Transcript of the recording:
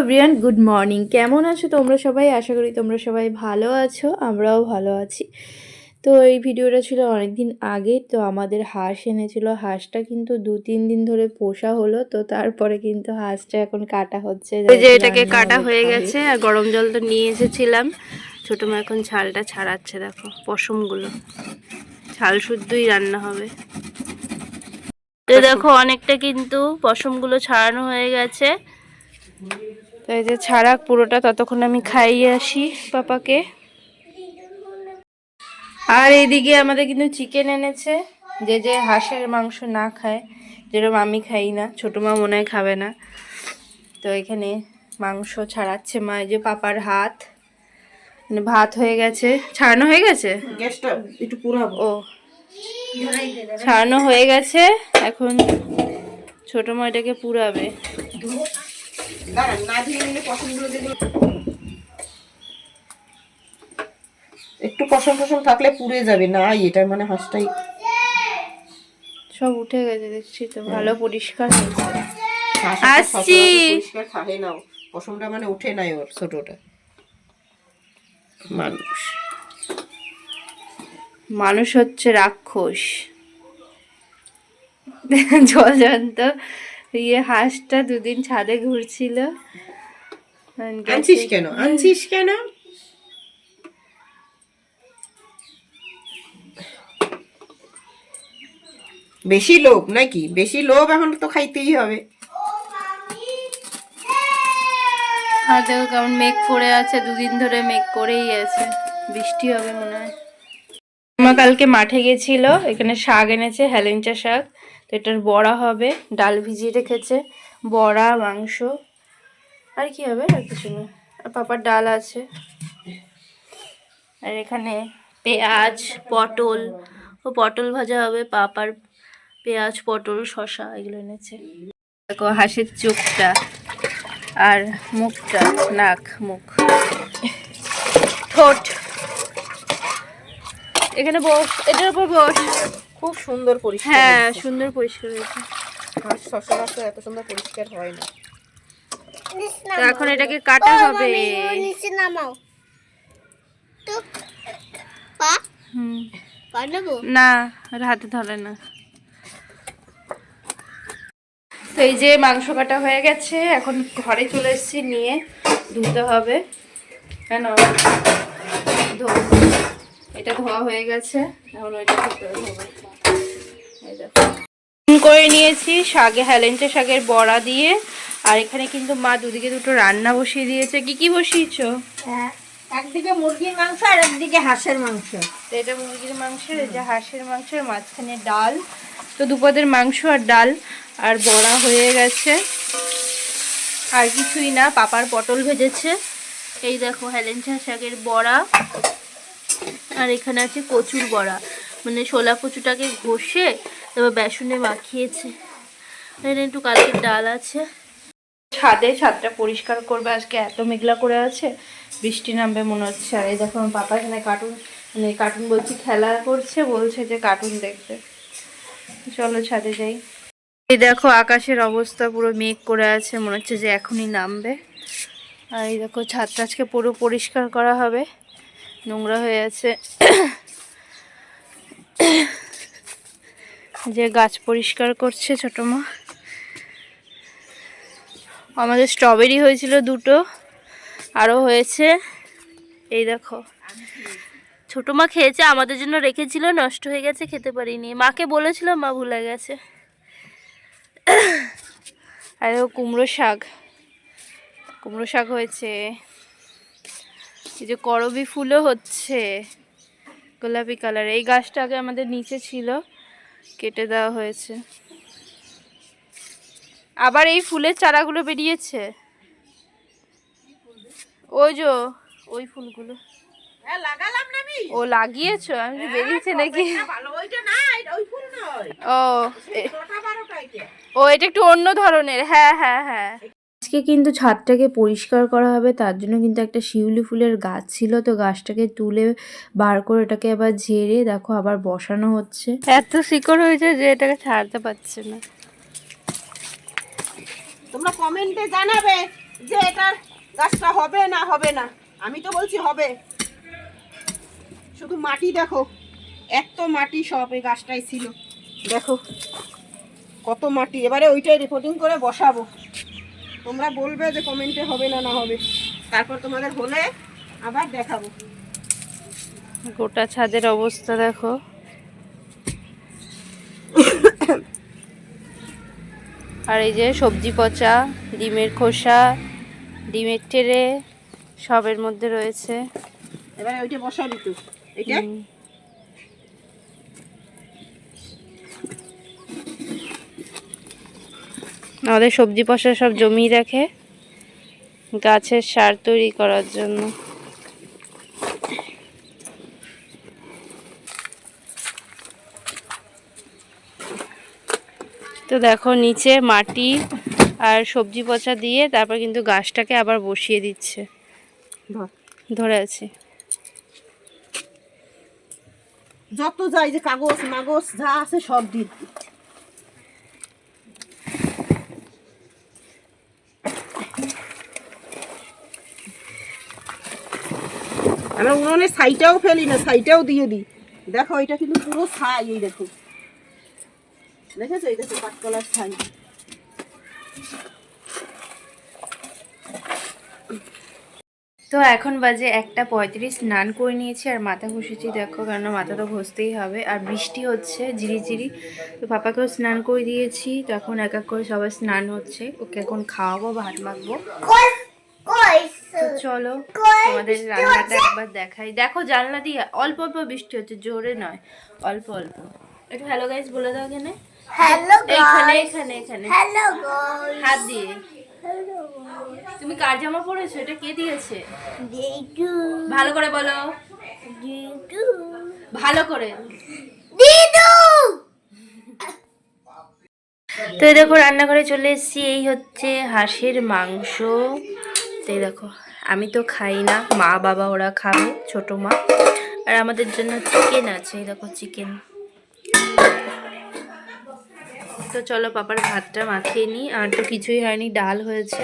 Everyone good morning. কেমন আছো তোমরা সবাই? আশা করি তোমরা সবাই ভালো আছো আমরাও ভালো আছি। তো এই ভিডিওটা ছিল অনেক দিন আগে তো আমাদের হাঁস এনেছিল। হাঁসটা কিন্তু দু তিন দিন ধরে পোষা হলো তো তারপরে কিন্তু হাঁসটা এখন কাটা হচ্ছে। যে এটাকে কাটা হয়ে গেছে আর গরম জল তো নিয়ে এসেছিলাম। ছোট মা এখন ছালটা ছাড়াচ্ছে দেখো পশমগুলো। ছাল শুদ্ধই রান্না হবে। তো দেখো অনেকটা কিন্তু পশমগুলো ছাড়ানো হয়ে গেছে। তো এই যে ছাড়া পুরোটা ততক্ষণ আমি খাইয়ে আসি পাপাকে। আর এইদিকে আমাদের কিন্তু চিকেন এনেছে। যে যে হাঁসের মাংস না খায় যেরকম আমি খাই না ছোটো মা মনে হয় খাবে না। তো এখানে মাংস ছাড়াচ্ছে মা যে পাপার হাত। মানে ভাত হয়ে গেছে। ছাড়ানো হয়ে গেছে? গ্যাসটা একটু পুরাবো। ও। ছাড়ানো হয়ে গেছে। এখন ছোটো মা এটাকে পুরাবে। দাঁড়ান না দিয়ে নিলে পছন্দগুলো যেগুলো একটু পশম পশম থাকলে পুড়ে যাবে। না এটা মানে হাঁসটাই। সব উঠে গেছে দেখছি তো। ভালো পরিষ্কার হয়েছে আসছি। পরিষ্কার থাকে নাও। পশমটা মানে উঠে নাই ওর ছোটটা। মানুষ। মানুষ হচ্ছে রাক্ষস। জল জলজন্ত ইয়ে হাঁসটা দুদিন ছাদে ঘুরছিল। আনছিস কেন? আনছিস কেন? বেশি লোভ নাকি? বেশি লোভ এখন তো খাইতেই হবে। আর দেখো কেমন মেঘ করে আছে দুদিন ধরে মেঘ করেই আছে। বৃষ্টি হবে মনে হয়। মা কালকে মাঠে গেছিল এখানে শাক এনেছে হেলেঞ্চা শাক। তো এটার বড়া হবে, ডাল ভিজিয়ে রেখেছে, বড়া, মাংস, আর কি হবে? আর কিছু না। আর পাপার ডাল আছে। আর এখানে পেঁয়াজ, পটল, ও পটল ভাজা হবে, পাপার পেঁয়াজ, পটল, শসা এগুলো এনেছে। দেখো, হাঁসের চোখটা আর মুখটা, নাক, মুখ। ঠোঁট। এখানে বস এটার উপর বস। খুব সুন্দর পরিষ্কার হ্যাঁ সুন্দর পরিষ্কার হয়েছে। হাঁস তো এত সুন্দর পরিষ্কার হয় না। এখন এটাকে কাটা হবে। নিচে নামাও। তো পা। হুম। পা নেব না হাতে ধরে না। তো এই যে মাংস কাটা হয়ে গেছে এখন ঘরে চলে এসেছি নিয়ে ধুতে হবে। কেন? এটা ধোয়া হয়ে গেছে। এখন ওইটা করে নিয়েছি শাকে হেলেঞ্চা শাকের বড়া দিয়ে। আর এখানে কিন্তু মা দুদিকে দুটো রান্না বসিয়ে দিয়েছে। কি কি বসিয়েছো? হ্যাঁ একদিকে মুরগির মাংস আর একদিকে হাঁসের মাংস। তো এটা মুরগির মাংসের এই যে হাঁসের মাংসের মাঝখানে ডাল। তো দুপদের মাংস আর ডাল আর বড়া হয়ে গেছে। আর কিছুই না পাপার পটল ভেজেছে। এই দেখো হেলেঞ্চা শাকের বড়া। আর এখানে আছে কচুর বড়া। মানে ছোলা কচুটাকে ঘষে তারপর বেসনে মাখিয়েছে। এখানে একটু কালকের ডাল আছে। ছাদে ছাদটা পরিষ্কার করবে, আজকে এত মেঘলা করে আছে, বৃষ্টি নামবে মনে হচ্ছে। আর এই দেখো আমার পাপা এখানে কার্টুন মানে কার্টুন বলছি, খেলা করছে, বলছে যে কার্টুন দেখতে। চলো ছাদে যাই। এই দেখো আকাশের অবস্থা, পুরো মেঘ করে আছে, মনে হচ্ছে যে এখনই নামবে। আর এই দেখো ছাদটা আজকে পুরো পরিষ্কার করা হবে। নোংরা হয়ে আছে। যে গাছ পরিষ্কার করছে ছোটো মা। আমাদের স্ট্রবেরি হয়েছিল দুটো আরও হয়েছে। এই দেখো। ছোটো মা খেয়েছে, আমাদের জন্য রেখেছিল, নষ্ট হয়ে গেছে, খেতে পারিনি। মাকে বলেছিলাম মা ভুলে গেছে। আর কুমড়ো শাক। কুমড়ো শাক হয়েছে। এই যে করবি ফুলও হচ্ছে গোলাপি কালার। এই গাছটা আগে আমাদের নিচে ছিল কেটে দেওয়া হয়েছে। আবার এই ফুলের চারাগুলো বেরিয়েছে? ওই যে ওই ফুলগুলো। হ্যাঁ ও লাগিয়েছো? আমি বেরিয়েছে নাকি? ও ও এটা একটু অন্য ধরনের হ্যাঁ হ্যাঁ হ্যাঁ। আজকে কিন্তু ছাদটাকে পরিষ্কার করা হবে তার জন্য কিন্তু একটা শিউলি ফুলের গাছ ছিল তো গাছটাকে তুলে বার করে এটাকে আবার ঝেড়ে দেখো আবার বসানো হচ্ছে। এত শিকড় হয়েছে যে এটাকে ছাড়তে পারছে না। তোমরা কমেন্টে জানাবে যে এটার গাছটা হবে না হবে না। আমি তো বলছি হবে। শুধু মাটি দেখো এত মাটি সব এই গাছটাই ছিল। দেখো কত মাটি। এবারে ওইটাই রিপোর্টিং করে বসাবো। তোমরা বলবে যে কমেন্টে হবে না না হবে। তারপর তোমাদের হলে আবার দেখাবো। গোটা ছাদের অবস্থা দেখো। আর এই যে সবজি পচা ডিমের খোসা ডিমের টেরে সবের মধ্যে রয়েছে। এবারে ওইটা বসাবি তো। এটা? আমাদের সবজি পচা সব জমি রাখে গাছের সার তৈরি করার জন্য। তো দেখো নিচে মাটি আর সবজি পচা দিয়ে তারপর কিন্তু গাছটাকে আবার বসিয়ে দিচ্ছে। ধর। ধরে আছে। যত যাই যে কাগজ মাগজ যা আছে সব দিয়ে আমরা উনুনের ছাইটাও ফেলি না ছাইটাও দিয়ে দিই। দেখো এটা কিন্তু পুরো ছাই এই দেখো। দেখেছ? এই দেখো কাঠকলার ছাই। তো এখন বাজে একটা পঁয়ত্রিশ স্নান করে নিয়েছি আর মাথা ঘষেছি দেখো কেননা মাথা তো ঘষতেই হবে। আর বৃষ্টি হচ্ছে ঝিরিঝিরি। তো পাপাকেও স্নান করে দিয়েছি তো এখন এক এক করে সবাই স্নান হচ্ছে। ওকে এখন খাওয়াবো ভাত মাখবো। তো চলো তোমাদের রান্নাটা একবার দেখাই। দেখো জানলা দিয়ে অল্প অল্প বৃষ্টি হচ্ছে জোরে নয় অল্প অল্প। একটু হ্যালো গাইস বলে দাও এখানে। হ্যালো এখানে এখানে এখানে। হ্যালো হাত দিয়ে। তুমি কার জামা পরেছো? এটা কে দিয়েছে? ভালো করে বলো। ভালো করে। দিদু। তো এই দেখো রান্নাঘরে চলে এসেছি। এই হচ্ছে হাঁসের মাংস। তো এই দেখো আমি তো খাই না, মা, বাবা ওরা খাবে, ছোট মা। আর আমাদের জন্য চিকেন আছে দেখো চিকেন তো চলো, পাপার ভাতটা মাখিয়ে নিই। আর তো কিছুই হয়নি, ডাল হয়েছে।